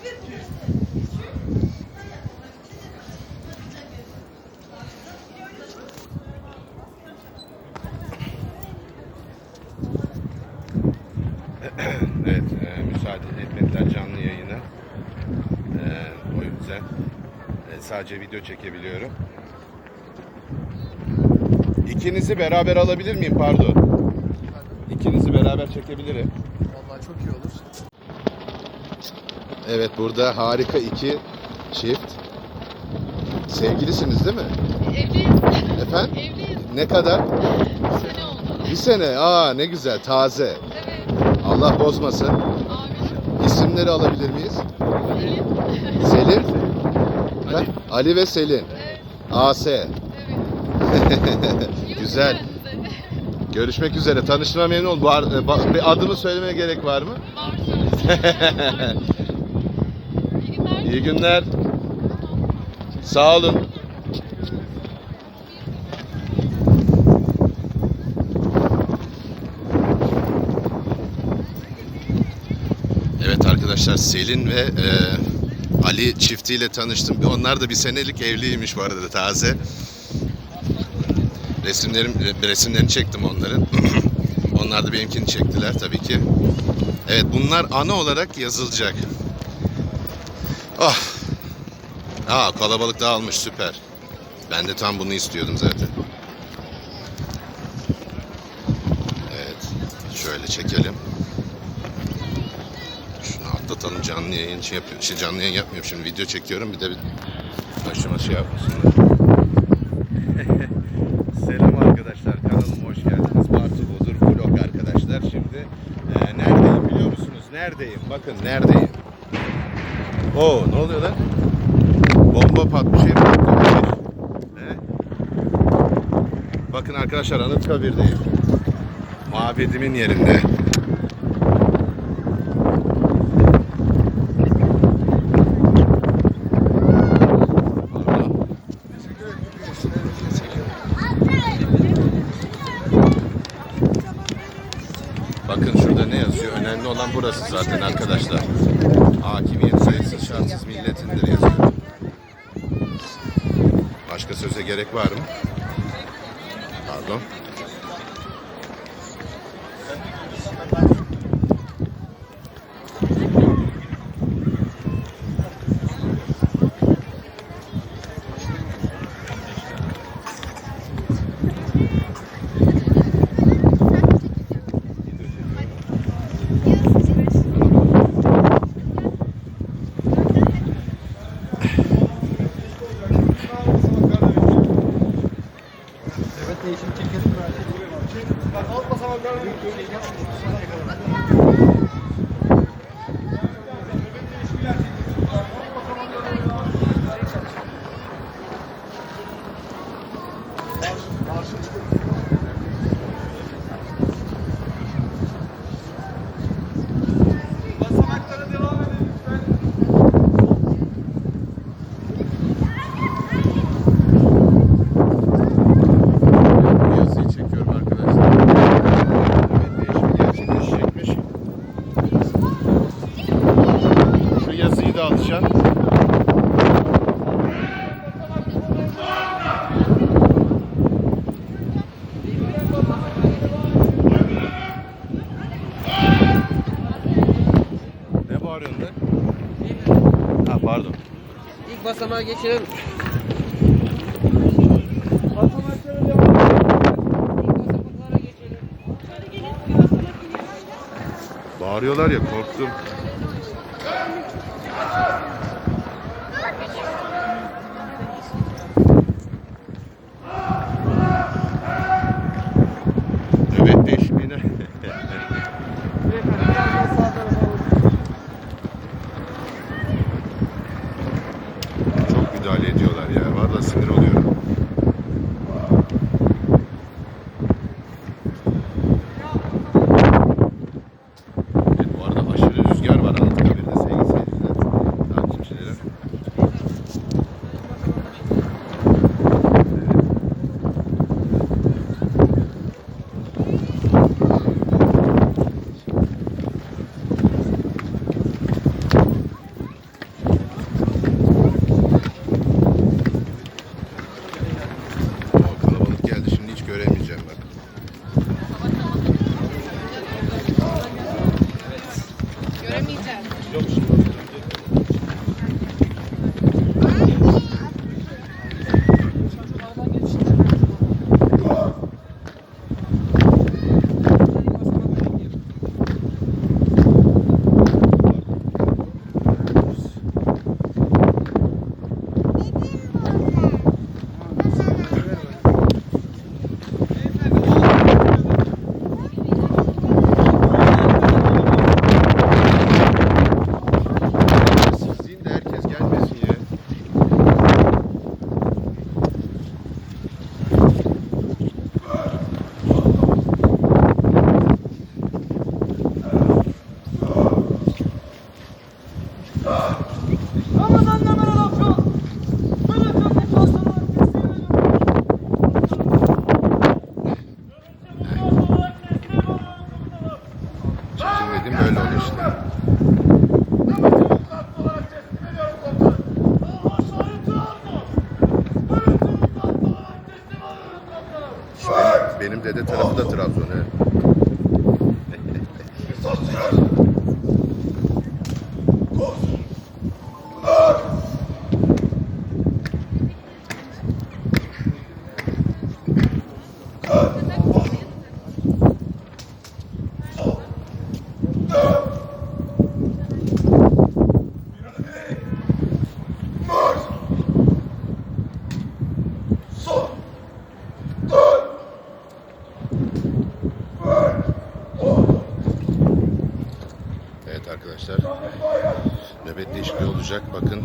evet, e, müsaade etmediler canlı yayına. E, o yüzden e, sadece video çekebiliyorum. İkinizi beraber alabilir miyim? Pardon. İkinizi beraber çekebilirim. Vallahi çok iyi olur. Evet, burada harika iki çift. Sevgilisiniz değil mi? Evliyiz. Efendim? Evliyiz. Ne kadar? Bir sene oldu. Bir sene. Aa ne güzel, taze. Evet. Allah bozmasın. Amin. İsimleri alabilir miyiz? Selim. Selim. Ali, Ali ve Selin. Evet. AS. Evet. Güzel. Görüşmek üzere. Tanıştığıma memnun oldum. Bu e, bir adımı söylemeye gerek var mı? Var günler. İyi günler. Sağ olun. Evet arkadaşlar Selin ve e, Ali çiftiyle tanıştım. Onlar da bir senelik evliymiş bu arada taze. Resimlerim resimlerini çektim onların. Onlar da benimkini çektiler tabii ki. Evet bunlar ana olarak yazılacak. Ah. Aa kalabalık dağılmış süper. Ben de tam bunu istiyordum zaten. Evet. Şöyle çekelim. Şunu atlatalım canlı yayın şey yapıyorum. Şey, canlı yayın yapmıyorum şimdi video çekiyorum bir de bir başıma şey yapmasınlar. Selam arkadaşlar kanalıma hoş geldiniz. Bartu Bozur Vlog arkadaşlar. Şimdi e, neredeyim biliyor musunuz? Neredeyim? Bakın neredeyim? Oo ne oluyor lan? Bomba patmış şey patlamış. He? Bakın arkadaşlar Anıtkabir'deyim. Mabedimin yerinde. Bakın şurada ne yazıyor? Önemli olan burası zaten arkadaşlar. Hakimiyet sayısı şartsız milletindir yazıyor. Başka söze gerek var mı? Pardon. Bak alt basamaklarla Basamaklara devam edelim lütfen. Bu yazıyı çekiyorum arkadaşlar. Evet, değişim gerçekleşecekmiş. Şu yazıyı da alacağım. Ne bağırıyorsun lan? Ha pardon. İlk basamağa geçelim. Bağırıyorlar ya korktum. Benim, dede tarafı da Trabzon. Evet arkadaşlar. Nöbet değişikliği olacak. Bakın.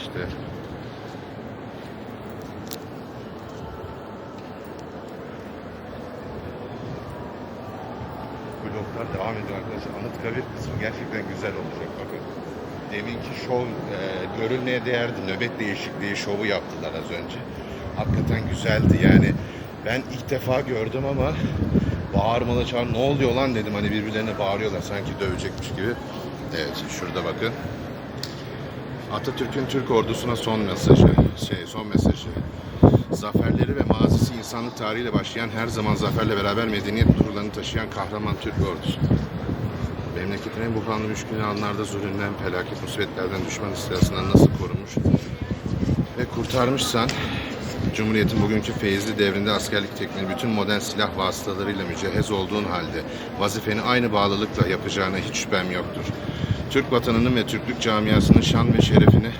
İşte. Vloglar devam ediyor arkadaşlar. Anıtkabir kısmı gerçekten güzel olacak bakın. Deminki şov e, görülmeye değerdi. Nöbet değişikliği şovu yaptılar az önce. Hakikaten güzeldi yani. Ben ilk defa gördüm ama bağırmalı çağır ne oluyor lan dedim hani birbirlerine bağırıyorlar sanki dövecekmiş gibi. Evet şurada bakın. Atatürk'ün Türk ordusuna son mesajı, şey son mesajı. Zaferleri ve mazisi insanlık tarihiyle başlayan her zaman zaferle beraber medeniyet nurlarını taşıyan kahraman Türk ordusu. Memleketinin bu kanlı müşkül anlarda zulümden, felaket musibetlerden, düşman istilasından nasıl korunmuş ve kurtarmışsan Cumhuriyet'in bugünkü feyizli devrinde askerlik tekniği bütün modern silah vasıtalarıyla mücehhez olduğun halde vazifeni aynı bağlılıkla yapacağına hiç şüphem yoktur. Türk vatanının ve Türklük camiasının şan ve şerefini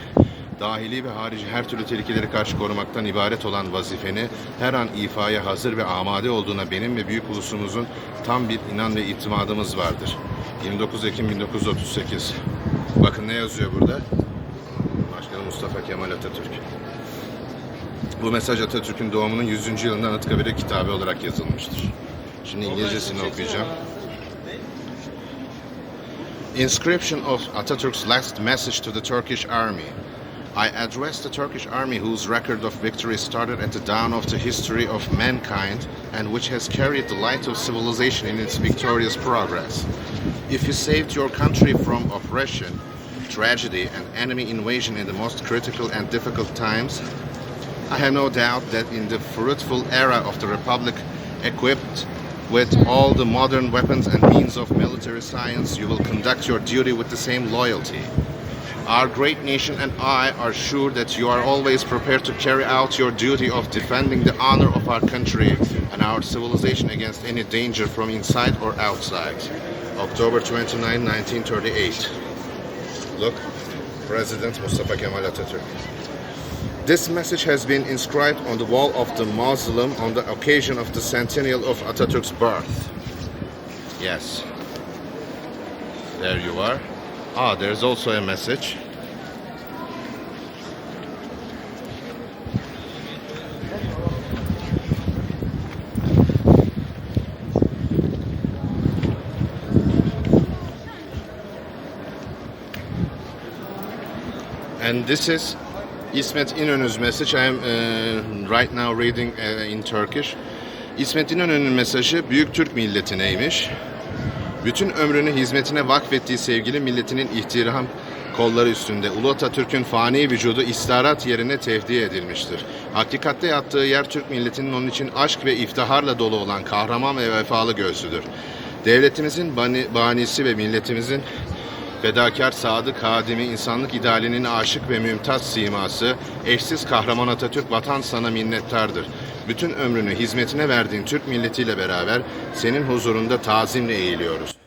dahili ve harici her türlü tehlikeleri karşı korumaktan ibaret olan vazifeni her an ifaya hazır ve amade olduğuna benim ve büyük ulusumuzun tam bir inan ve itimadımız vardır. 29 Ekim 1938. Bakın ne yazıyor burada? Başkanı Mustafa Kemal Atatürk. Bu mesaj Atatürk'ün doğumunun 100. yılında Anıtkabir'e kitabı olarak yazılmıştır. Şimdi İngilizcesini okuyacağım. Inscription of Atatürk's last message to the Turkish army. I address the Turkish army whose record of victory started at the dawn of the history of mankind and which has carried the light of civilization in its victorious progress. If you saved your country from oppression, tragedy, and enemy invasion in the most critical and difficult times, I have no doubt that in the fruitful era of the Republic, equipped with all the modern weapons and means of military science, you will conduct your duty with the same loyalty. Our great nation and I are sure that you are always prepared to carry out your duty of defending the honor of our country and our civilization against any danger from inside or outside. October 29, 1938. Look, President Mustafa Kemal Atatürk. This message has been inscribed on the wall of the mausoleum on the occasion of the centennial of Atatürk's birth. Yes. There you are. Ah, there's also a message. And this is İsmet İnönü's message. I am uh, right now reading uh, in Turkish. İsmet İnönü'nün mesajı büyük Türk milletineymiş. Bütün ömrünü hizmetine vakfettiği sevgili milletinin ihtiram kolları üstünde Ulu Atatürk'ün fani vücudu istarat yerine tevdi edilmiştir. Hakikatte yattığı yer Türk milletinin onun için aşk ve iftiharla dolu olan kahraman ve vefalı gözlüdür. Devletimizin bani, banisi ve milletimizin fedakar, sadık, hadimi, insanlık idealinin aşık ve mümtaz siması, eşsiz kahraman Atatürk vatan sana minnettardır. Bütün ömrünü hizmetine verdiğin Türk milletiyle beraber senin huzurunda tazimle eğiliyoruz.